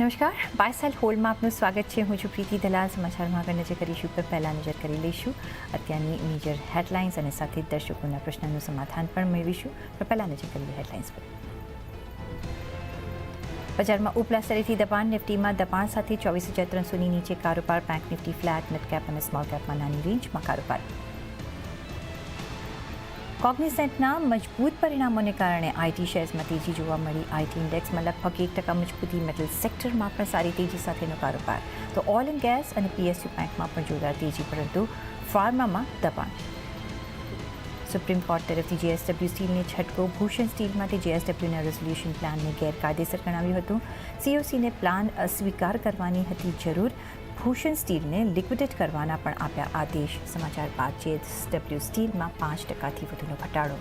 નમસ્કાર. બાયસેલ હોલમાં આપનું સ્વાગત છે. હું છું પ્રીતિ દલાલ. સમાચારમાં આગળ નજર કરીશું પર પહેલાં નજર કરી લઈશું. અત્યારની મેજર હેડલાઇન્સ અને સાથે દર્શકોના પ્રશ્નનું સમાધાન પણ મેળવીશું. પણ પહેલાં નજર કરીએ હેડલાઇન્સ પર. બજારમાં ઉપલા સ્તરેથી દબાણ, નિફ્ટીમાં દબાણ સાથે ચોવીસ હજાર ત્રણસોની નીચે કારોબાર બેંક નિફ્ટી ફ્લેટ મિડકેપ અને સ્મોલ કેપમાં નાની રેન્જમાં કારોબાર કોગ્નિસેન્ટના મજબૂત પરિણામોને કારણે આઈટી શેર્સમાં તેજી જોવા મળી. આઈટી ઇન્ડેક્સમાં લગભગ એક ટકા મજબૂતી મેટલ સેક્ટરમાં પણ સારી તેજી સાથેનો કારોબાર. તો ઓઇલ એન્ડ ગેસ અને પીએસયુ બેંકમાં પણ જોરદાર તેજી, પરંતુ ફાર્મામાં દબાણ. સુપ્રીમ કોર્ટ તરફથી જેએસડબલ્યુ સ્ટીલને છટકો. ભૂષણ સ્ટીલ માટે જેએસડબલ્યુના રેઝોલ્યુશન પ્લાનને ગેરકાયદેસર ગણાવ્યું હતું. સીઓસીને પ્લાન અસ્વીકાર કરવાની હતી જરૂર. ભૂષણ સ્ટીલને લિક્વિડેટ કરવાના પણ આપ્યા આદેશ. સમાચાર બાદ ડબલ્યુ સ્ટીલમાં પાંચ ટકાથી વધુનો ઘટાડો.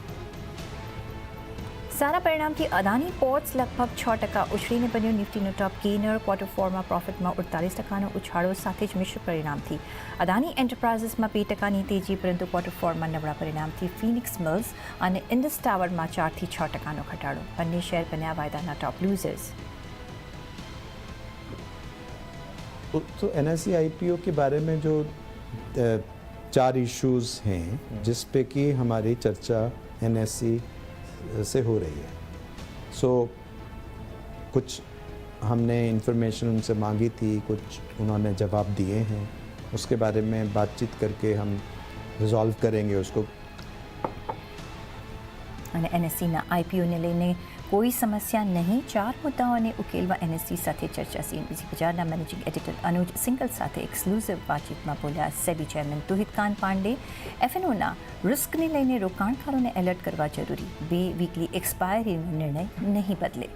સારા પરિણામથી અદાની પોર્ટ્સ લગભગ છ ટકા ઉછળીને બન્યું. નિફ્ટીનો ટોપ ગેનર ક્વાર્ટર ફોરમાં પ્રોફિટમાં અડતાલીસ ટકાનો ઉછાળો સાથે જ મિશ્ર પરિણામથી. અદાની એન્ટરપ્રાઇઝીસમાં બે ટકાની તેજી, પરંતુ ક્વાર્ટર ફોરમાં નબળા પરિણામથી ફિનિક્સ મિલ્સ અને ઇન્ડસ ટાવરમાં ચારથી છ ટકાનો ઘટાડો. બંને શેર બન્યા વાયદાના ટોપ લૂઝર્સ तो, तो एन के बारे में जो अ, चार इश्यूज हैं जिस पे कि हमारी चर्चा एन से हो रही है सो कुछ हमने इन्फॉर्मेशन उनसे मांगी थी कुछ उन्होंने जवाब दिए हैं उसके बारे में बातचीत करके हम रिजॉल्व करेंगे उसको અને એનએસસીના આઈપીઓને લઈને કોઈ સમસ્યા નહીં ચાર મુદ્દાઓને ઉકેલવા એનએસસી સાથે ચર્ચા સીએનબીસી બજારના મેનેજિંગ એડિટર અનુજ સિંગલ સાથે એક્સક્લુઝિવ વાતચીતમાં બોલ્યા સેબી ચેરમેન તુહિતકાન પાંડે એફએનઓના રિસ્કને લઈને રોકાણકારોને એલર્ટ કરવા જરૂરી બે વીકલી એક્સપાયરીનો નિર્ણય નહીં બદલે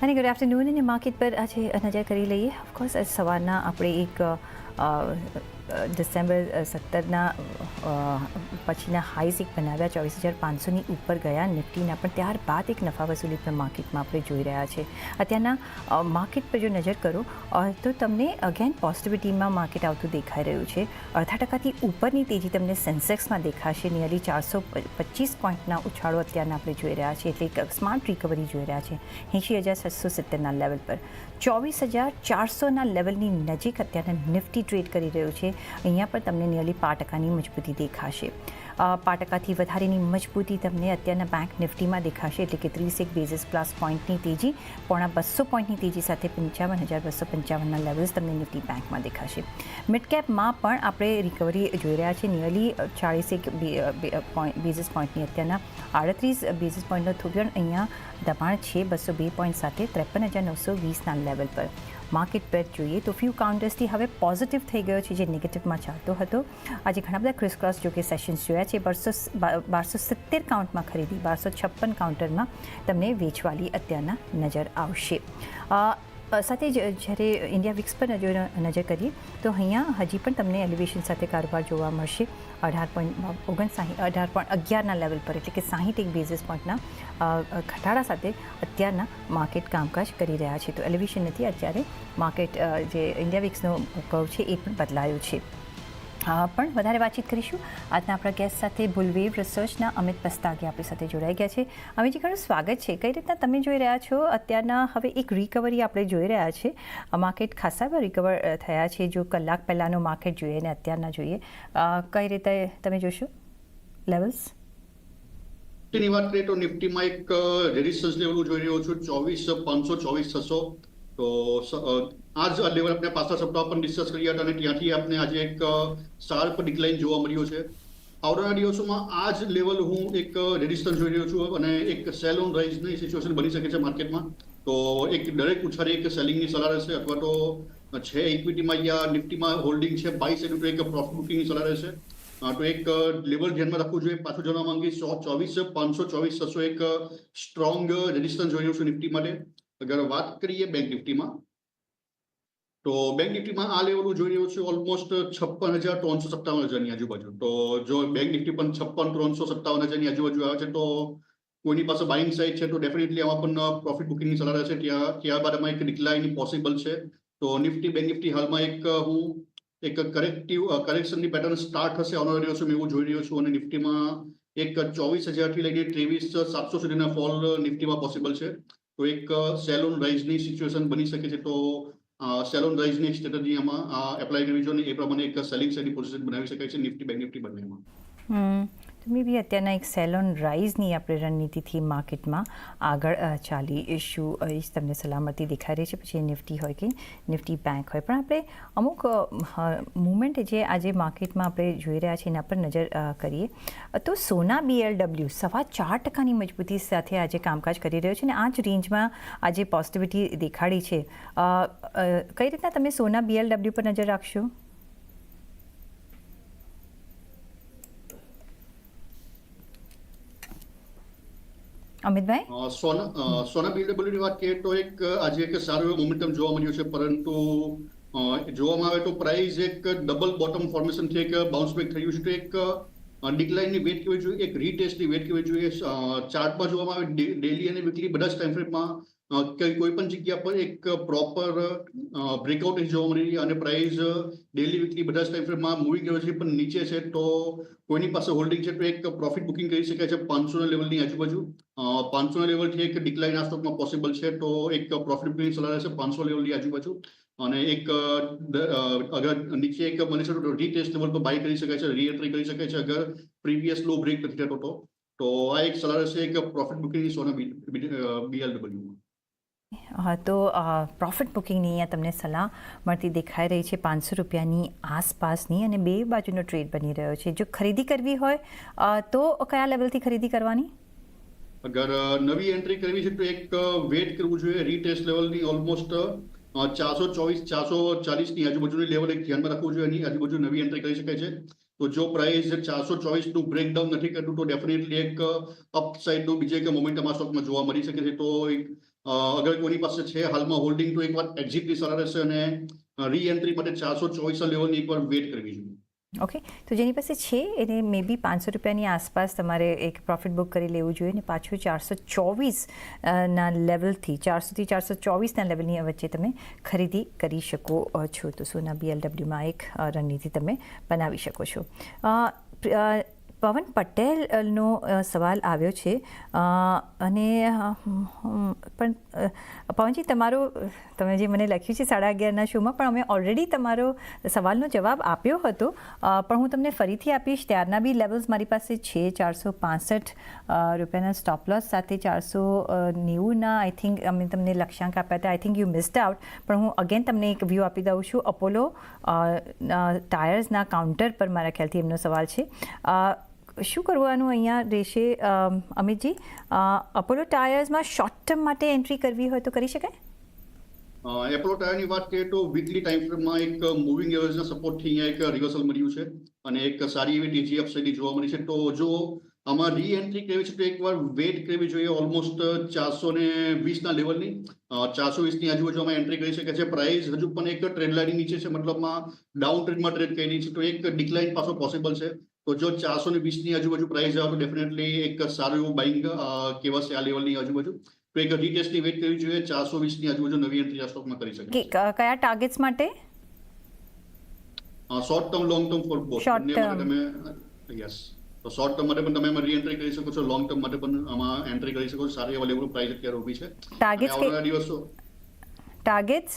અને ગુડ આફ્ટરનૂન અને માર્કેટ પર આજે નજર કરી લઈએ ઓફકોર્સ આજ સવારના આપણે એક ડિસેમ્બર સત્તરના પછીના હાઈઝ એક બનાવ્યા ચોવીસ હજાર પાંચસોની ઉપર ગયા નિફ્ટીના. પણ ત્યારબાદ એક નફા વસૂલી પણ માર્કેટમાં આપણે જોઈ રહ્યા છે. અત્યારના માર્કેટ પર જો નજર કરો તો તમને અગેન પોઝિટિવિટીમાં માર્કેટ આવતું દેખાઈ રહ્યું છે. અડધા ટકાથી ઉપરની તેજી તમને સેન્સેક્સમાં દેખાશે. નિયરલી ચારસો પચીસ પોઈન્ટના ઉછાળો અત્યારના આપણે જોઈ રહ્યા છીએ. એટલે એક સ્માર્ટ રિકવરી જોઈ રહ્યા છે. એંશી હજાર છસો સિત્તેરના લેવલ પર. ચોવીસ હજાર ચારસોના લેવલની નજીક અત્યારના નિફ્ટી ટ્રેડ કરી રહ્યું છે. અહીંયા પણ તમને નિયરલી પાંચ ટકાની મજબૂતી દેખાશે. પાંચ ટકાથી વધારેની મજબૂતી તમને અત્યારના બેંક નિફ્ટીમાં દેખાશે એટલે કે ત્રીસ એક બેઝિસ પ્લસ પોઈન્ટની તેજી, પોણા બસો પોઈન્ટની તેજી સાથે પંચાવન હજાર બસો પંચાવનના લેવલ્સ તમને નિફ્ટી બેંકમાં દેખાશે. મિડ કેપમાં પણ આપણે રિકવરી જોઈ રહ્યા છીએ. નિયરલી ચાળીસેક બેઝિસ પોઈન્ટની અત્યારના આડત્રીસ બેઝિસ પોઈન્ટનો થોગણ અહીંયા દબાણ છે. બસો બે પોઈન્ટ સાથે ત્રેપન હજાર નવસો વીસના લેવલ પર. માર્કેટ પર જોઈએ તો ફ્યુ કાઉન્ટર્સથી હવે પોઝિટિવ થઈ ગયો છે, જે નેગેટિવમાં ચાલતો હતો. આજે ઘણા બધા ક્રિસ ક્રોસ જો કે સેશન્સ જોયા છે, બારસો બારસો સિત્તેર કાઉન્ટમાં ખરીદી, બારસો છપ્પન કાઉન્ટરમાં તમને વેચવાલી અત્યારના નજર આવશે. સાથે જ જ્યારે ઇન્ડિયા વિક્સ પર નજર કરીએ, તો અહીંયા હજી પણ તમને એલિવેશન સાથે કારોબાર જોવા મળશે. અઢાર પોઈન્ટ ઓગણસાઠ, અઢાર પોઈન્ટ અગિયારના લેવલ પર એટલે કે સાહીઠ એક બેઝિસ પોઈન્ટના ઘટાડા સાથે અત્યારના માર્કેટ કામકાજ કરી રહ્યા છે. તો એલિવેશન નથી, અત્યારે માર્કેટ જે ઇન્ડિયા વિક્સનો કર્વ છે એ પણ બદલાયો છે. પણ વધારે વાતચીત કરીશું. આજના આપણા ગેસ્ટ સાથે બુલવેવ રિસર્ચના અમિત પસ્તાગી આપણી સાથે જોડાઈ ગયા છે. અમિતજી, ઘણું સ્વાગત છે. કઈ રીતના તમે જોઈ રહ્યા છો? અત્યારના હવે એક રિકવરી આપણે જોઈ રહ્યા છે. માર્કેટ ખાસા રિકવર થયા છે જો કલાક પહેલાંનું માર્કેટ જોઈએ અને અત્યારના જોઈએ. કઈ રીતે તમે જોશો? લેવલ્સ નિફ્ટીની વાત કરીએ તો નિફ્ટીમાં એક રેડિસ્ટન્સ લેવલ જોઈ રહ્યો છું. ચોવીસ પાંચસો, ચોવીસ, છસો. તો આ જ લેવલ આપણે પાછલા સપ્તાહ પણ ડિસ્કસ કર્યા હતા અને ત્યાંથી આપણે આજે એક શાર્પ ડિક્લાઇન જોવા મળ્યો છે. આવનારા દિવસોમાં આ જ લેવલ હું એક રેડિસ્ટન્સ જોઈ રહ્યો છું અને એક સેલ ઓન રાઇઝની સિચ્યુએશન બની શકે છે માર્કેટમાં તો એક દરેક ઉછાળે એક સેલિંગની સલાહ રહેશે અથવા તો છે ઇક્વિટીમાં યા નિફ્ટીમાં હોલ્ડિંગ છે બાય સાઈડ તો એક પ્રોફિટ બુકિંગની સલાહ રહેશે. તો એક લેવલ ધ્યાનમાં રાખવું જોઈએ. પાછું જણાવવા માંગીશ, સો- ચોવીસ, પાંચસો ચોવીસ, છસો એક સ્ટ્રોંગ રેઝિસ્ટન્સ જોઈ રહ્યું છું નિફ્ટી માટે. અગર વાત કરીએ બેંક નિફ્ટીમાં તો બેંક નિફ્ટીમાં આ લેવલ હું જોઈ રહ્યો છું ઓલમોસ્ટ છપ્પન હજાર ત્રણસો સત્તાવન હજારની આજુબાજુ. તો જો બેંક નિફ્ટી પણ છપ્પન ત્રણસો સત્તાવન હજારની આજુબાજુ આવે છે, તો કોઈની પાસે બાઇંગ સાઇડ છે, તો ડેફિનેટલી આમાં પણ પ્રોફિટ બુકિંગની સલાહ રહેશે. ત્યાં, ત્યારબાદ આમાં એક ડિક્લાઇન પોસિબલ છે. તો નિફ્ટી બેંક નિફ્ટી હાલમાં એક હું એક કરેક્ટિવ કરેક્શનની પેટર્ન સ્ટાર્ટ થશે આવનાર રહ્યો છું એવું જોઈ રહ્યો છું. અને નિફ્ટીમાં એક ચોવીસ હજારથી લઈને ત્રેવીસ સાતસો સુધીના ફોલ નિફ્ટીમાં પોસિબલ છે. તો એક સેલોન રાઇઝની સિચ્યુએશન બની શકે છે. તો સેલોન રાઇઝની સ્ટ્રેટેજી આમાં એપ્લાય કરવી જોઈએ એ પ્રમાણે એક સેલિંગ સાઇડની પોઝિશન બનાવી શકાય છે, નિફ્ટી બેંક નિફ્ટી બંનેમાં. મે બી અત્યારના એક સેલોન રાઇઝની આપણે રણનીતિથી માર્કેટમાં આગળ ચાલી ઇશ્યુ તમને સલામતી દેખાઈ રહી છે. પછી નિફ્ટી હોય કે નિફ્ટી બેંક હોય. પણ આપણે અમુક મુવમેન્ટ જે આજે માર્કેટમાં આપણે જોઈ રહ્યા છીએ એના પર નજર કરીએ. તો સોના બીએલડબલ્યુ સવા ચાર ટકાની મજબૂતી સાથે આજે કામકાજ કરી રહ્યો છે અને આ જ રેન્જમાં આજે પોઝિટિવિટી દેખાડી છે. કઈ રીતના તમે સોના બીએલડબલ્યુ પર નજર રાખશો? અમિતભાઈ? સોના સોના બીએલડબ્લ્યુની વાત કરીએ તો એક આજે એક સારું એવું મોમેન્ટમ જોવા મળ્યું છે, પરંતુ જોવામાં આવે તો પ્રાઇસ એક ડબલ બોટમ ફોર્મેશનથી એક બાઉન્સ બેક થયું છે. તો એક ડિક્લાઇનની વેટ કેવી જોઈએ? એક રીટેસ્ટની વેટ કેવી જોઈએ? ચાર્ટમાં જોવામાં આવે ડેલી અને વીકલી બધા જ ટાઈમ ફ્રેમમાં કોઈ પણ જગ્યા પર એક પ્રોપર બ્રેકઆઉટ જોવા મળી અને પ્રાઇસ ડેલી વીકલી બધા જ ટાઈમ મૂવી ગયો છે. પણ નીચે છે તો કોઈની પાસે હોલ્ડિંગ છે તો એક પ્રોફિટ બુકિંગ કરી શકાય છે પાંચસોના લેવલની આજુબાજુ. પાંચસોના લેવલથી એક ડિક્લાઇન આ સ્ટોકમાં પોસિબલ છે તો એક પ્રોફિટ બુકિંગ સલાહ રહેશે પાંચસો લેવલની આજુબાજુ. અને એક અગર નીચે એક બની શકે તો રીટેસ્ટ લેવલ પર બાય કરી શકાય છે રીએન્ટ્રી કરી શકાય છે અગર પ્રીવિયસ લો બ્રેક નથી થતો તો. આ એક સલાહ રહેશે એક પ્રોફિટ બુકિંગ સોના બીએલડબલ્યુ હા તો પ્રોફિટ બુકિંગની અહીંયા તમને સલાહ મળતી દેખાઈ રહી છે પાંચસો રૂપિયાની આસપાસની અને બે બાજુનો ટ્રેડ બની રહ્યો છે. જો ખરીદી કરવી હોય તો કયા લેવલથી ખરીદી કરવાની? અગર નવી એન્ટ્રી કરવી છે તો એક વેટ કરવું જોઈએ. રીટેસ્ટ લેવલની ઓલમોસ્ટ ચારસો ચોવીસ, ચારસો ચાલીસની આજુબાજુની લેવલ એક ધ્યાનમાં રાખવું જોઈએ. એની આજુબાજુ નવી એન્ટ્રી કરી શકાય છે. તો જો પ્રાઇસ ચારસો ચોવીસનું બ્રેકડાઉન નથી કરતું, તો ડેફિનેટલી એક અપસાઇડનું બીજે એક મોમેન્ટમ આ સ્ટોકમાં જોવા મળી શકે છે. તો એક અગર કોની પાસે છે, હાલમાં હોલ્ડિંગ તો એકવાર એક્ઝિટની સરળ રહેશે અને રી એન્ટ્રી માટે ચારસો ચોવીસ લેવલની એકવાર વેટ કરવી જોઈએ. ઓકે તો જેની પાસે છે, એને મે બી પાંચસો રૂપિયાની આસપાસ તમારે એક પ્રોફિટ બુક કરી લેવું જોઈએ અને પાછું ચારસો ચોવીસ ના લેવલથી ચારસોથી ચારસો ચોવીસના લેવલની વચ્ચે તમે ખરીદી કરી શકો છો. તો સોના બીએલડબલ્યુમાં એક રણનીતિ તમે બનાવી શકો છો. પવન પટેલનો સવાલ આવ્યો છે. અને પણ પવનજી, તમારો, તમે જે મને લખ્યું છે સાડા અગિયારના શોમાં, પણ અમે ઓલરેડી તમારો સવાલનો જવાબ આપ્યો હતો. પણ હું તમને ફરીથી આપીશ, ત્યારના બી લેવલ્સ મારી પાસે છે ચારસો પાસઠ રૂપિયાના સ્ટોપ લોસ સાથે ચારસો નેવુંના આઈ થિંક અમે તમને લક્ષ્યાંક આપ્યા હતા. I think you missed out પણ હું અગેન તમને એક વ્યૂ આપી દઉં છું. અપોલો ટાયર્સના કાઉન્ટર પર મારા ખ્યાલથી એમનો સવાલ છે. શું કરવાનું અહીંયા રહેશે અમિતજી અપોલો ટાયર્સમાં શોર્ટ ટર્મ માટે એન્ટ્રી કરવી હોય તો કરી શકાય? એપોલો ટાયરની વાત કરીએ તો વીકલી ટાઈમ ફ્રેમમાં એક મૂવિંગ એવરેજના સપોર્ટથી અહીંયા એક રિવર્સલ મળ્યું છે. અને એક સારી એવી ટીજી અપસાઇડની જોવા મળી છે. તો જો આમાં રી એન્ટ્રી કરવી છે તો એકવાર વેટ કરવી જોઈએ ઓલમોસ્ટ ચારસો ને વીસના લેવલની ચારસો વીસની આજુબાજુ અમે એન્ટ્રી કરી શકે છે. પ્રાઇસ હજુ પણ એક ટ્રેડ લાઇનની નીચે છે. મતલબમાં ડાઉન ટ્રેડમાં ટ્રેડ કરી છે. તો એક ડિક્લાઇન પાછો પોસિબલ છે. તો જો ચારસો ને વીસની આજુબાજુ પ્રાઇસ આવે તો ડેફિનેટલી એક સારું એવું બાઇંગ કહેવાશે આ લેવલની આજુબાજુ? તો એક રીટેસ્ટની વેટ કરવી જોઈએ ચારસો વીસની આજુબાજુ નવી એન્ટ્રી આ સ્ટોકમાં કરી શકે કયા ટાર્ગેટ્સ માટે? Short term long term for both short term તમે યસ તો શોર્ટ ટર્મ માટે પણ તમે એમાં રીએન્ટ્રી કરી શકો છો લોંગ ટર્મ માટે પણ આમાં એન્ટ્રી કરી શકો છો. સારી એવા લેવલ પ્રાઇસ અત્યારે ઊભી છે. ટાર્ગેટ્સ આવનારા દિવસો ટાર્ગેટ્સ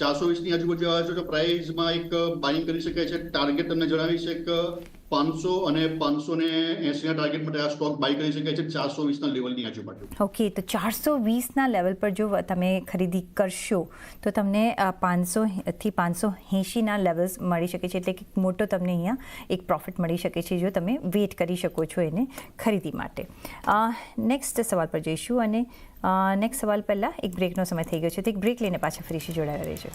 ચારસો વીસની આજુબાજુ આવે છે તો પ્રાઇસમાં એક બાઇંગ કરી શકાય છે. ટાર્ગેટ તમને જણાવીશ એક પાંચસો અને પાંચસો ને એસીના ટાર્ગેટ માટે આ સ્ટોક બાય કરી શકાય છે ચારસો વીસના લેવલની આજુબાજુ. ઓકે તો ચારસો વીસના લેવલ પર જો તમે ખરીદી કરશો, તો તમને પાંચસો થી પાંચસો એંશીના લેવલ્સ મળી શકે છે. એટલે કે મોટો તમને અહીંયા એક પ્રોફિટ મળી શકે છે જો તમે વેઇટ કરી શકો છો એને ખરીદી માટે. નેક્સ્ટ સવાલ પર જઈશું અને નેક્સ્ટ સવાલ પહેલાં એક બ્રેકનો સમય થઈ ગયો છે. તો એક બ્રેક લઈને પાછા ફરીથી જોડાયા રહેજો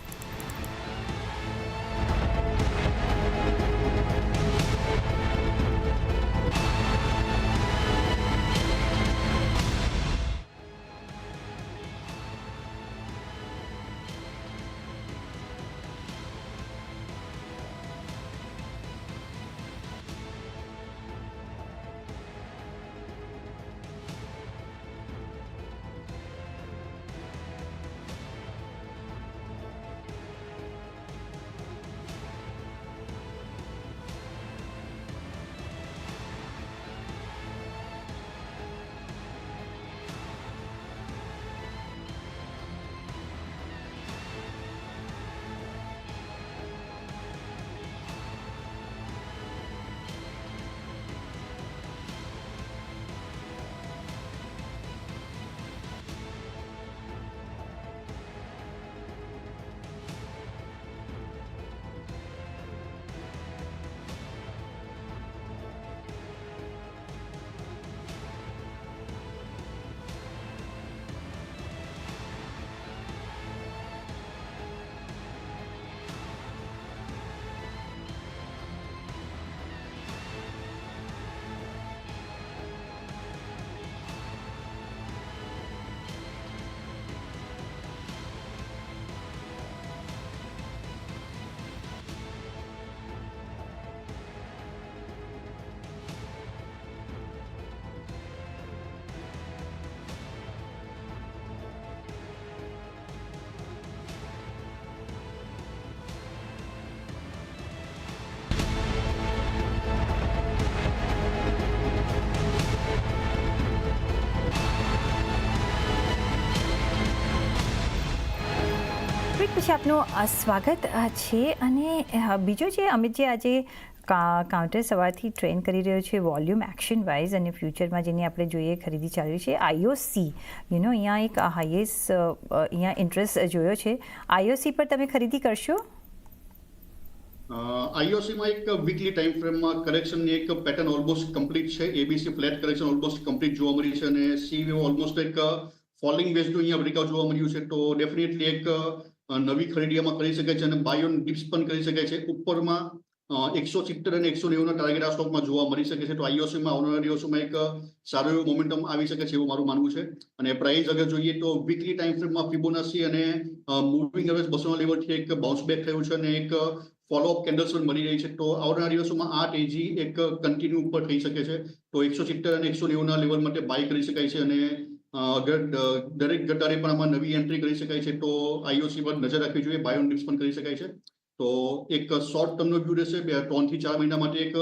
પછી આપનું સ્વાગત છે અને બીજો જે અમિત જે આજે કાઉન્ટર સવારથી ટ્રેન કરી રહ્યો છે, વોલ્યુમ એક્શન વાઇઝ અને ફ્યુચરમાં જેની આપણે જોઈએ ખરીદી ચાલી છે આઈઓસી યુ નો અહીંયા એક હાઈએસ્ટ અહીંયા ઇન્ટરેસ્ટ જોયો છે. આઈઓસી પર તમે ખરીદી કરશો? આઈઓસીમાં એક વીકલી ટાઈમ ફ્રેમમાં કરેક્શનની એક પેટર્ન ઓલમોસ્ટ કમ્પ્લીટ છે. ABC flat correction almost complete જોવા મળી છે અને સી ઓલમોસ્ટ એક ફોલિંગ બેઝનું અહીંયા બ્રેકઆઉટ જોવા મળ્યું છે. તો ડેફિનેટલી એક નવી ખરીદીમાં કરી શકે છે અને બાયોન ડિપ્સ પણ કરી શકે છે. ઉપરમાં એકસો સિત્તેર અને એકસો નેવુંના ટાર્ગેટ આ સ્ટોકમાં જોવા મળી શકે છે. તો આઈઓસીમાં, આવનારા દિવસોમાં એક સારું એવું મોમેન્ટમ આવી શકે છે એવું મારું માનવું છે. અને પ્રાઇસ અગર જોઈએ તો વીકલી ટાઈમ ફ્રેમમાં ફિબોનાસી અને મૂવિંગ એવરેજ બસોના લેવલથી એક બાઉન્સ બેક થયું છે અને એક ફોલોઅપ કેન્ડલ્સ પણ મળી રહી છે. તો આવનારા દિવસોમાં આ તેજી એક કન્ટિન્યુ ઉપર થઈ શકે છે. તો એકસો સિત્તેર અને એકસો નેવુંના લેવલ માટે બાય કરી શકાય છે અને દરેક ગટારે પણ આમાં નવી એન્ટ્રી કરી શકાય છે તો આઈઓસી પર નજર રાખવી જોઈએ બાયો ડિપ્સ પણ કરી શકાય છે. તો એક શોર્ટ ટર્મનો વ્યૂ રહેશે બે ત્રણથી ચાર મહિના માટે એક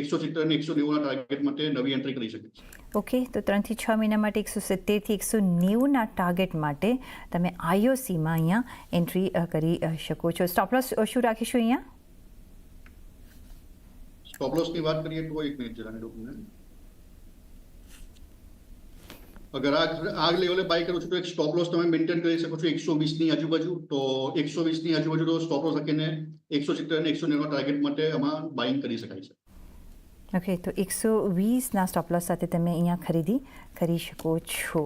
એકસો સિત્તેર અને એકસો નેવુંના ટાર્ગેટ માટે નવી એન્ટ્રી કરી શકે છે. ઓકે તો ત્રણથી છ મહિના માટે એકસો સિત્તેરથી એકસો નેવુંના ટાર્ગેટ માટે તમે આઈઓસીમાં અહીંયા એન્ટ્રી કરી શકો છો. સ્ટોપલોસ શું રાખીશું અહીંયા? સ્ટોપલોસની ની વાત કરીએ તો એક મિનિટ જરા અગર આ લેવલે બાય કરો છો તો એક સ્ટોપ લોસ તમે મેન્ટેન કરી શકો છો એકસો વીસની આજુબાજુ તો એકસો વીસની આજુબાજુ તો સ્ટોપ લોસ રાખીને એકસો સિત્તેર અને એકસો નેવું ટાર્ગેટ માટે આમાં બાઇંગ કરી શકાય છે ઓકે તો એકસો વીસના સ્ટોપ લોસ સાથે તમે અહીંયા ખરીદી કરી શકો છો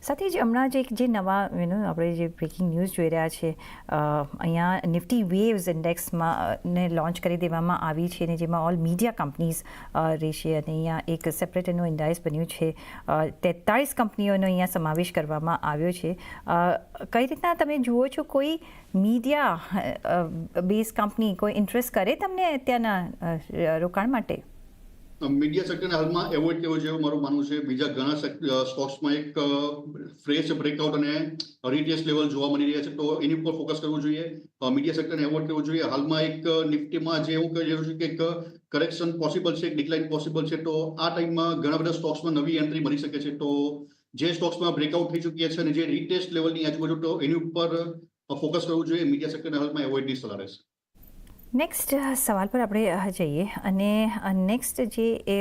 સાથે જ હમણાં જ એક જે નવા યુનો આપણે જે બ્રેકિંગ ન્યૂઝ જોઈ રહ્યા છે અહીંયા નિફ્ટી વેવ્સ ઇન્ડેક્સમાં ને લોન્ચ કરી દેવામાં આવી છે અને જેમાં ઓલ મીડિયા કંપનીઝ રહેશે અને અહીંયા એક સેપરેટ એનું ઇન્ડાઇસ બન્યું છે તેતાળીસ કંપનીઓનો અહીંયા સમાવેશ કરવામાં આવ્યો છે. કઈ રીતના તમે જુઓ છો? કોઈ મીડિયા બેઝ કંપની કોઈ ઇન્ટરેસ્ટ કરે તમને અત્યારના રોકાણ માટે? મીડિયા સેક્ટરને હાલમાં એવોઇડ કરવો જોઈએ મારું માનવું છે. બીજા ઘણા સ્ટોક્સમાં એક ફ્રેશ બ્રેકઆઉટ અને રિટેસ્ટ લેવલ જોવા મળી રહ્યા છે. તો એની ઉપર ફોકસ કરવું જોઈએ. મીડિયા સેક્ટરને એવોઇડ કરવું જોઈએ. હાલમાં એક નિફ્ટીમાં જે હું કહી રહ્યું છું કે એક કરેક્શન પોસિબલ છે, એક ડિક્લાઇન પોસિબલ છે. તો આ ટાઈમમાં ઘણા બધા સ્ટોક્સમાં નવી એન્ટ્રી મળી શકે છે. તો જે સ્ટોક્સમાં બ્રેકઆઉટ થઈ ચૂક્યા છે અને જે રિટેસ્ટ લેવલની આજુબાજુ, તો એની ઉપર ફોકસ કરવું જોઈએ. મીડિયા સેક્ટરને હાલમાં એવોઇડની સલાહ રહેશે. નેક્સ્ટ સવાલ પર આપણે જઈએ અને નેક્સ્ટ જે એ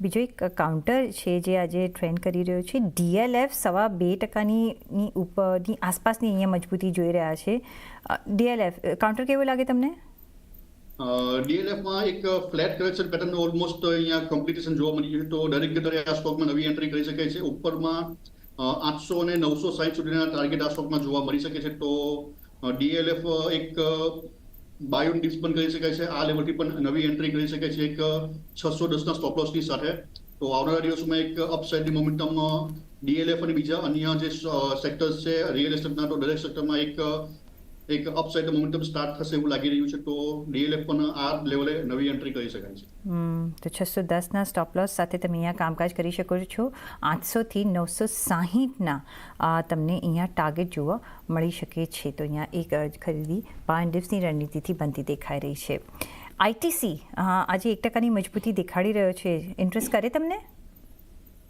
બીજો એક કાઉન્ટર છે જે આજે ટ્રેન્ડ કરી રહ્યો છે ડીએલએફ સવા બે ટકાની ઉપરની આસપાસની અહીંયા મજબૂતી જોઈ રહ્યા છે ડીએલએફ કાઉન્ટર કેવું લાગે તમને ડીએલએફમાં એક ફ્લેટ કરેક્શન પેટર્ન ઓલમોસ્ટ અહીંયા કોમ્પિટિશન જોવા મળી છે, તો દરેક દરે આ સ્ટોકમાં નવી એન્ટ્રી કરી શકે છે. ઉપરમાં આઠસો અને નવસો સાઠ સુધીના ટાર્ગેટ આ સ્ટોકમાં જોવા મળી શકે છે, તો ડીએલએફ એક બાયોન ડિપ્સ પણ કરી શકાય છે, આ લેવલથી પણ નવી એન્ટ્રી કરી શકાય છે એક છસો દસના સ્ટોપ લોસની સાથે. તો આવનારા દિવસોમાં એક અપસાઇડની મોમેન્ટમ ડીએલએફ અને બીજા અન્ય જે સેક્ટર્સ છે રિયલ એસ્ટેટના તો દરેક સેક્ટરમાં એક એક અપસાઇડ મોમેન્ટમ સ્ટાર્ટ થશે એવું લાગી રહ્યું છે તો ડીએલએફ પણ આ લેવલે નવી એન્ટ્રી કરી શકાય છે. તો છસો દસના સ્ટોપ લોસ સાથે તમે અહીંયા કામકાજ કરી શકો છો. આઠસોથી નવસો સાહીઠના તમને અહીંયા ટાર્ગેટ જોવા મળી શકે છે. તો અહીંયા એક ખરીદી બાય ડિપ્સની રણનીતિથી બનતી દેખાઈ રહી છે. આઈટીસી આજે એક ટકાની મજબૂતી દેખાડી રહ્યો છે. ઇન્ટરેસ્ટ કરે તમને?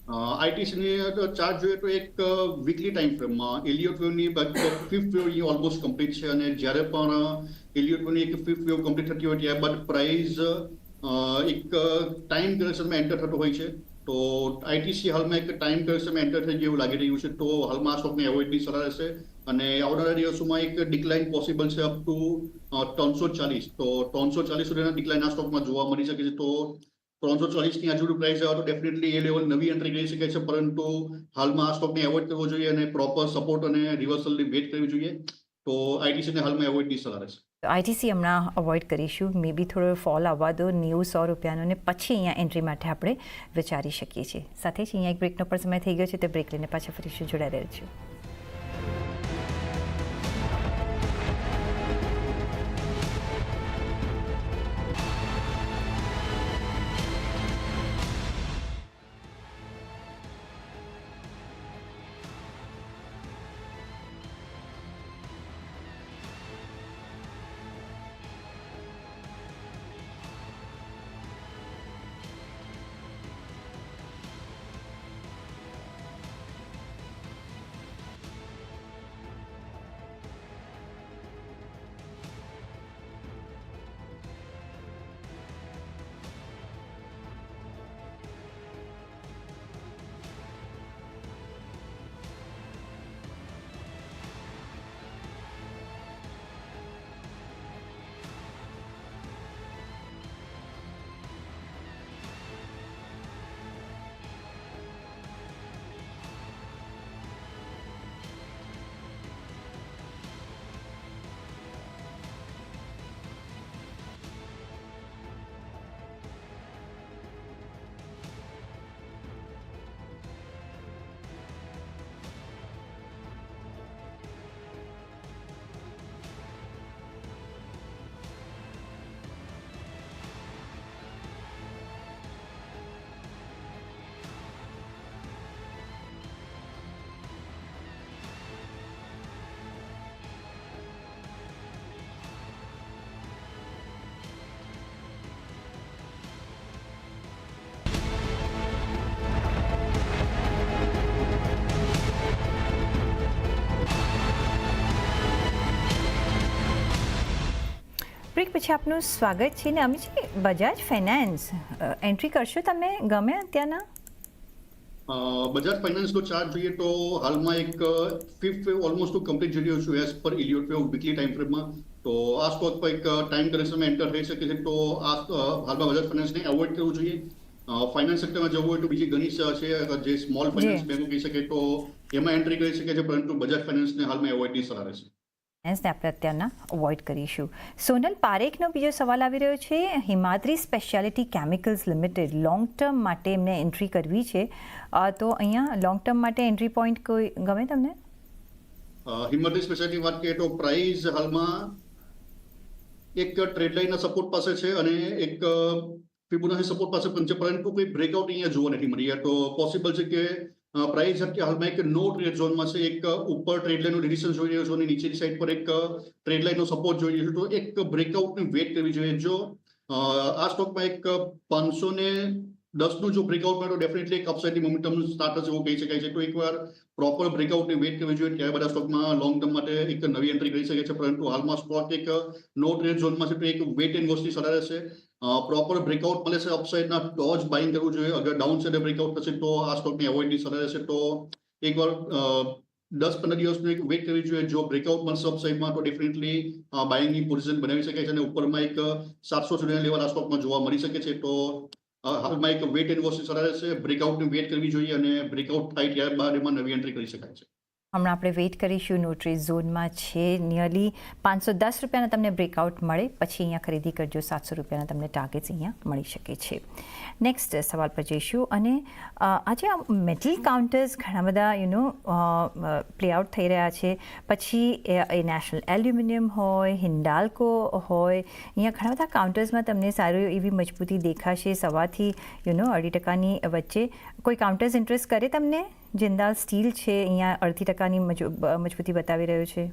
આઈટીસી ચાર્જ જોઈએ તો એક વીકલી ટાઈમ ફ્રેમમાં એલિયોટ વેવની ફિફ્થ વેવ ઓલમોસ્ટ કમ્પ્લીટ છે અને જ્યારે પણ વેવની એક ફિફ્થ વેવ કમ્પ્લીટ થતી હોય ત્યારબાદ પ્રાઇઝ એક ટાઈમ કરેક્શનમાં એન્ટર થતો હોય છે. તો આઈટીસી હાલમાં એક ટાઈમ કરેક્શનમાં એન્ટર થઈ એવું લાગી રહ્યું છે. તો હાલમાં આ સ્ટોકને એવોઇડની સલાહ રહેશે. અને આવનારા દિવસોમાં એક ડિક્લાઇન પોસિબલ છે અપ ટુ ત્રણસો ચાલીસ. તો ત્રણસો ચાલીસ સુધીના ડિક્લાઇન આ સ્ટોકમાં જોવા મળી શકે છે. તો ત્રણસો ચાલીસની આજુબાજુ પ્રાઇસ આવે તો ડેફિનેટલી એ લેવલ નવી એન્ટ્રી કરી શકે છે, પરંતુ હાલમાં આ સ્ટોકને એવોઇડ કરવો જોઈએ અને પ્રોપર સપોર્ટ અને રિવર્સલની વેટ કરવી જોઈએ. તો આઈટીસીને હાલમાં એવોઇડની સલાહ રહેશે. આઈટીસી હમણાં અવોઇડ કરીશું. મે બી થોડો ફોલ આવવા દો. નેવું સો રૂપિયાનો ને પછી અહીંયા એન્ટ્રી માટે આપણે વિચારી શકીએ છીએ. સાથે જ અહીંયા એક બ્રેકનો પણ સમય થઈ ગયો છે, તે બ્રેક લઈને પાછા ફરીશું જોડાઈ રહ્યો પછી આપનું સ્વાગત છે ને અમે છે બજાજ ફાઇનાન્સ એન્ટ્રી કરશો તમે ગમે અત્યારના અ, બજાજ ફાઇનાન્સનો ચાર્ટ જોઈએ તો હાલમાં એક ફિફ્થ વેવ ઓલમોસ્ટ કમ્પ્લીટ જોઈ રહ્યો છું. As per Elliott wave weekly time ફ્રેમમાં તો આ સ્ટોક પર એક ટાઈમ કરેક્શનમાં એન્ટર થઈ શકે છે. તો આ હાલમાં બજાજ ફાઇનાન્સને અવોઇડ કરવું જોઈએ. ફાઇનાન્સ સેક્ટરમાં જવું હોય તો બીજી ઘણી છે જે સ્મોલ ફાઇનાન્સ. બેંકો કહી શકે તો એમાં એન્ટ્રી કરી શકે છે. પરંતુ બજાજ ફાઇનાન્સને હાલમાં એવોઇડની સલાહ રહેશે. ફાઇનાન્સને આપણે અત્યારના અવોઇડ કરીશું. સોનલ પારેખનો બીજો સવાલ આવી રહ્યો છે. Himadri speciality chemicals limited long term માટે એમને એન્ટ્રી કરવી છે. તો અહીંયા લોંગ ટર્મ માટે એન્ટ્રી પોઈન્ટ કોઈ ગમે તમને? હિમાદ્રી સ્પેશિયાલિટી વાત કરીએ તો પ્રાઇસ હાલમાં એક ટ્રેડ લાઇનના સપોર્ટ પાસે છે અને એક ફિબોનાચી સપોર્ટ પાસે પણ છે. પરંતુ કોઈ બ્રેકઆઉટ અહીંયા જોવા નથી મળી. તો પોસિબલ છે કે પ્રાઇસ અત્યારે હાલમાં એક નો ટ્રેડ ઝોનમાં છે. એક ઉપર ટ્રેડ લાઇનનું રિડિશન જોઈ રહ્યો છું અને નીચેની સાઈડ પર એક ટ્રેડ લાઇનનો સપોર્ટ જોઈ રહ્યો છું. તો એક બ્રેકઆઉટની વેટ કરવી જોઈએ. જો આ સ્ટોકમાં એક પાંચસો ને દસનું જો બ્રેકઆઉટ મળે તો ડેફિનેટલી એક અપસાઇડની સ્ટાર્ટ થશે એવું કહી શકાય છે. તો એકવાર પ્રોપર બ્રેકઆઉટની વેટ કરવી જોઈએ ત્યારે બધા સ્ટોકમાં લોંગ ટર્મ માટે એક નવી એન્ટ્રી કરી શકે છે. પરંતુ હાલમાં સ્ટોક એક નો ટ્રેડ ઝોનમાં છે તો એક વેટ એન્ડ વોચની સલાહ રહેશે. પ્રોપર બ્રેકઆઉટ મળે છે અપસાઇડના તો જ બાઇંગ કરવું જોઈએ. અગર ડાઉન સાઇડે બ્રેકઆઉટ થશે, તો આ સ્ટોકની અવોઇડની સલાહ રહેશે. તો એકવાર દસ પંદર દિવસનું એક વેટ કરવી જોઈએ. જો બ્રેકઆઉટ મળશે અપસાઇડમાં તો ડેફિનેટલી બાઇંગની પોઝિશન બનાવી શકાય છે અને ઉપરમાં એક સાતસો સુધીના લેવલ આ સ્ટોકમાં જોવા મળી શકે છે. તો હાલમાં એક વેટ એન્ડ વોચની સલાહ રહેશે. બ્રેકઆઉટની વેટ કરવી જોઈએ અને બ્રેકઆઉટ થાય ત્યારબાદ એમાં નવી એન્ટ્રી કરી શકાય છે. હમણાં આપણે વેઇટ કરીશું. નોટરી ઝોનમાં છે નિયરલી પાંચસો દસ રૂપિયાના તમને બ્રેકઆઉટ મળે. પછી અહીંયા ખરીદી કરજો. સાતસો રૂપિયાના તમને ટાર્ગેટ્સ અહીંયા મળી શકે છે. નેક્સ્ટ સવાલ પર જઈશું. અને આજે આ મેટલ કાઉન્ટર્સ ઘણા બધા યુ નો પ્લે આઉટ થઈ રહ્યા છે. પછી એ નેશનલ એલ્યુમિનિયમ હોય હિન્ડાલ્કો હોય, અહીંયા ઘણા બધા કાઉન્ટર્સમાં તમને સારી એવી મજબૂતી દેખાશે. સવારથી યુ નો અઢી ટકાની વચ્ચે કોઈ કાઉન્ટર્સ ઇન્ટરેસ્ટ કરે તમને? જિંદાલ સ્ટીલ છે અહીંયા અડધી ટકાની મજબૂતી બતાવી રહ્યો છે.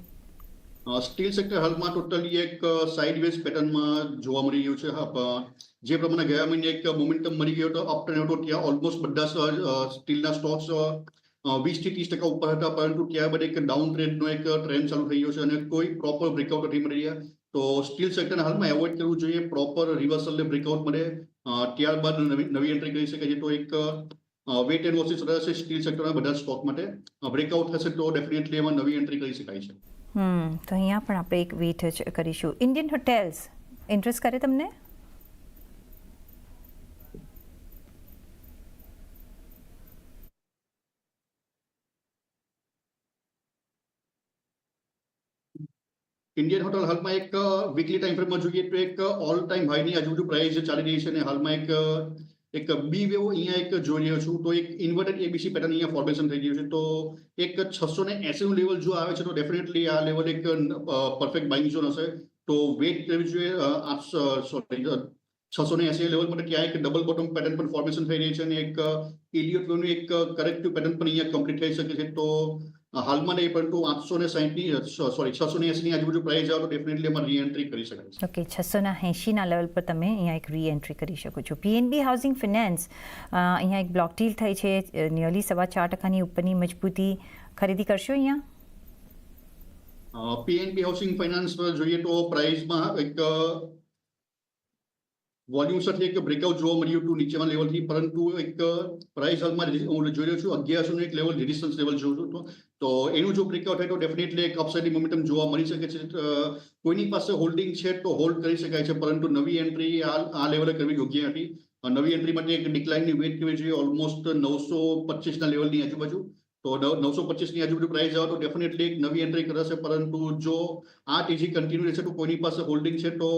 સ્ટીલ સેક્ટર હાલમાં ટોટલી એક સાઇડવેઝ પેટર્નમાં જોવા મળી રહ્યું છે. હા, જે પ્રમાણે ગયા મહિને એક મોમેન્ટમ મળી ગયો હતો અપટર્ન હતો ત્યાં ઓલમોસ્ટ બધા સ્ટીલના સ્ટોક્સ વીસથી ત્રીસ ટકા ઉપર હતા પરંતુ ત્યારબાદ એક ડાઉન ટ્રેન્ડનો એક ટ્રેન્ડ ચાલુ થઈ ગયો છે અને કોઈ પ્રોપર બ્રેકઆઉટ નથી મળી રહ્યા. તો સ્ટીલ સેક્ટરને હાલમાં એવોઇડ કરવું જોઈએ પ્રોપર રિવર્સલને બ્રેકઆઉટ મળે. ત્યારબાદ નવી નવી એન્ટ્રી કરી શકે છે તો એક વેટ એન્ડ વોચિસ રહેશે સ્ટીલ સેક્ટરના બધા સ્ટોક માટે બ્રેકઆઉટ થશે તો ડેફિનેટલી એમાં નવી એન્ટ્રી કરી શકાય છે. હમ તો અહીંયા પણ આપણે એક વેટ કરીશું. ઇન્ડિયન હોટેલ્સ ઇન્ટરેસ્ટ કરે તમને? ઇન્ડિયન હોટલ હાલમાં એક વીકલી ટાઈમ ફ્રેમમાં જોઈએ તો એક ઓલ ટાઈમ હાઈની આજુબાજુ પ્રાઇસ ચાલી રહી છે અને હાલમાં એક એક બી વેવ અહીંયા એક જોઈ રહ્યો છું, તો એક ઇન્વર્ટેડ એબીસી પેટર્ન અહીંયા ફોર્મેશન થઈ ગયું છે, તો એક છસો ને એસી નું લેવલ જો આવે છે, તો ડેફિનેટલી આ લેવલ એક પરફેક્ટ બાઇંગ ઝોન હશે. તો વેટ કરવી જોઈએ આ સોરી છસો ને એસી લેવલ માટે ત્યાં એક ડબલ બોટમ પેટર્ન પણ ફોર્મેશન થઈ રહી છે, અને એક વેવનું એક કરેક્ટિવ પેટર્ન પણ અહીંયા કમ્પ્લીટ થઈ શકે છે, તો હાલમાં નહીં પરંતુ આઠસો ને સાહીઠની સોરી છસો ને એસીની આજુબાજુ પ્રાઇસ આવે તો ડેફિનેટલી એમાં રીએન્ટ્રી કરી શકાય છે. ઓકે છસોના એંશીના લેવલ પર તમે અહીંયા એક રીએન્ટ્રી કરી શકો છો. પીએનબી હાઉસિંગ ફિનાન્સ અહીંયા એક બ્લોક ડીલ થઈ છે નિયરલી સવા ચાર ટકાની ઉપરની મજબૂતી ખરીદી કરશો અહીંયા? પીએનબી હાઉસિંગ ફાઇનાન્સ જોઈએ તો પ્રાઇસમાં એક વોલ્યુમ સાથે એક બ્રેકઆઉટ જોવા મળ્યું હતું નીચેના લેવલથી પરંતુ એક પ્રાઇસ હાલમાં હું જોઈ રહ્યો છું, અગિયારસો એક લેવલ રેઝિસ્ટન્સ લેવલ જોઉં છું તો. એનું જો બ્રેકઆઉટ થાય તો ડેફિનેટલી એક અપસાઇડની મોમેન્ટમ જોવા મળી શકે છે. કોઈની પાસે હોલ્ડિંગ છે તો હોલ્ડ કરી શકાય છે, પરંતુ નવી એન્ટ્રી આ લેવલે કરવી યોગ્ય નથી. નવી એન્ટ્રી માટે એક ડિક્લાઇનની વેટ કરવી જોઈએ ઓલમોસ્ટ નવસો પચીસના લેવલની આજુબાજુ. તો નવસો પચીસની આજુબાજુ પ્રાઇસ આવે તો ડેફિનેટલી એક નવી એન્ટ્રી કરશે, પરંતુ જો આ તેજી કન્ટિન્યુ રહેશે તો કોઈની પાસે હોલ્ડિંગ છે તો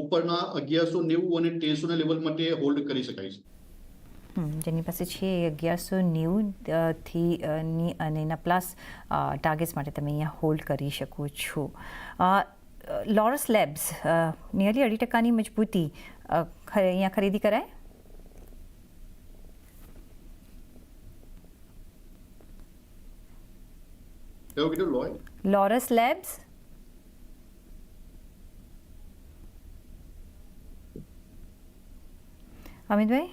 ઉપરના અગિયારસો નેવું અને તેરસો લેવલ માટે હોલ્ડ કરી શકાય છે. જેની પાસે છે અગિયારસો નેવું થી ની અને એના પ્લસ ટાર્ગેટ્સ માટે તમે અહીંયા હોલ્ડ કરી શકો છો. લોરસ લેબ્સ નિયરલી અઢી ટકાની મજબૂતી અહીંયા ખરીદી કરાય? એવું કીધું લોય Laurus Labs. Amitbhai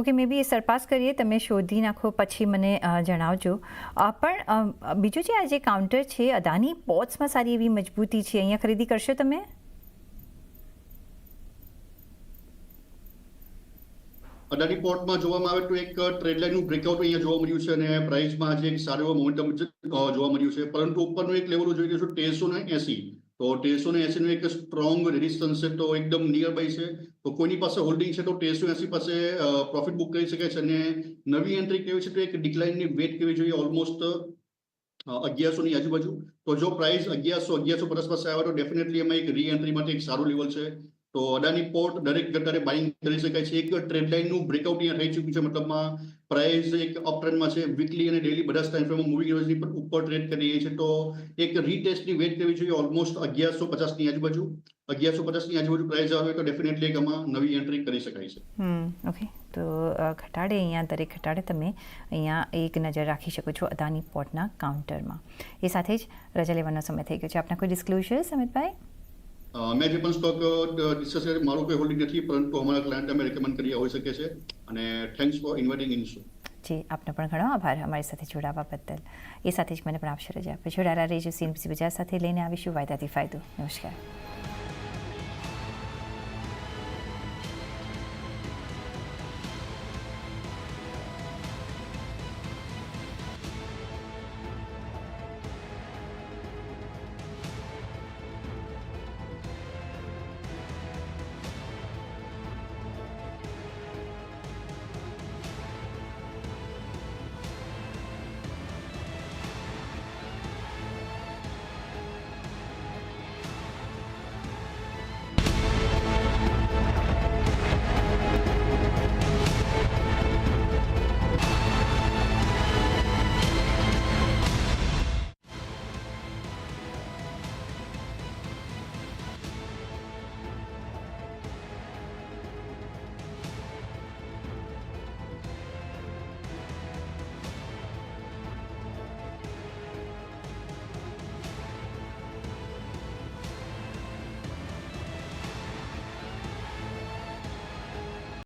okay may be a surpass કરીએ, તમે શોધી નાખો, પછી મને જણાવજો. પણ બીજું જે આ જે કાઉન્ટર છે, અદાની પોટ્સમાં સારી એવી મજબૂતી છે, અહીંયા ખરીદી કરશો તમે? અદાની પોર્ટમાં જોવામાં આવે તો એક ટ્રેડ લાઇનનું બ્રેકઆઉટ અહીંયા જોવા મળ્યું છે અને પ્રાઇસમાં આજે એક સારો એવો મોમેન્ટમ જોવા મળ્યું છે. પરંતુ ઉપરનું એક લેવલ જોઈ રહ્યું છે, તેરસો ને એસી. તો તેરસો ને એસી નું એક સ્ટ્રોંગ રેઝિસ્ટન્સ છે, તો એકદમ નિયર બાય છે. તો કોઈની પાસે હોલ્ડિંગ છે, તો તેરસો એસી પાસે પ્રોફિટ બુક કરી શકે છે. અને નવી એન્ટ્રી કેવી છે, તો એક ડિક્લાઇનની વેટ કેવી જોઈએ ઓલમોસ્ટ અગિયારસો ની આજુબાજુ. તો જો પ્રાઇસ અગિયારસો અગિયારસો પચાસ પાસે આવે, તો ડેફિનેટલી એમાં એક રી એન્ટ્રી માટે એક સારું લેવલ છે. તો અદાની પોર્ટ દરેક ઘટાડે બાઇંગ કરી શકાય છે. એક ટ્રેડ લાઇનનું બ્રેકઆઉટ અહીંયા થઈ ચૂક્યું છે. મતલબમાં પ્રાઇસ એક અપ ટ્રેન્ડમાં છે. વીકલી અને ડેલી બધા ટાઈમ ફ્રેમમાં મૂવિંગ એવરેજની પર ઉપર ટ્રેડ કરી રહી છે. તો એક રીટેસ્ટની વેટ કરવી જોઈએ. ઓલમોસ્ટ અગિયારસો પચાસની આજુબાજુ. અગિયારસો પચાસની આજુબાજુ પ્રાઇસ આવે તો ડેફિનેટલી એક આમાં નવી એન્ટ્રી કરી શકાય છે. ઓકે તો ઘટાડે અહીંયા, દરેક ઘટાડે તમે અહીંયા એક નજર રાખી શકો છો અદાની પોર્ટના કાઉન્ટરમાં એ સાથે જ રજા લેવાનો સમય થઈ ગયો છે. આપના કોઈ ડિસ્ક્લોઝર સમિતભાઈ મેં જે પણ સ્ટોક ડિસ્કસ કરી મારું કોઈ હોલ્ડિંગ નથી, પરંતુ અમારા ક્લાયન્ટ અમે રેકમેન્ડ કરી હોઈ શકે છે. અને thanks for inviting in show ji, આપનો પણ ઘણો આભાર અમારી સાથે જોડાવા બદલ. એ સાથે જ મને પણ આપશે રજા આપણે જોડાયેલા રહેજો સીએનપીસી બજાર સાથે. લઈને આવીશું વાયદાથી ફાયદો. નમસ્કાર.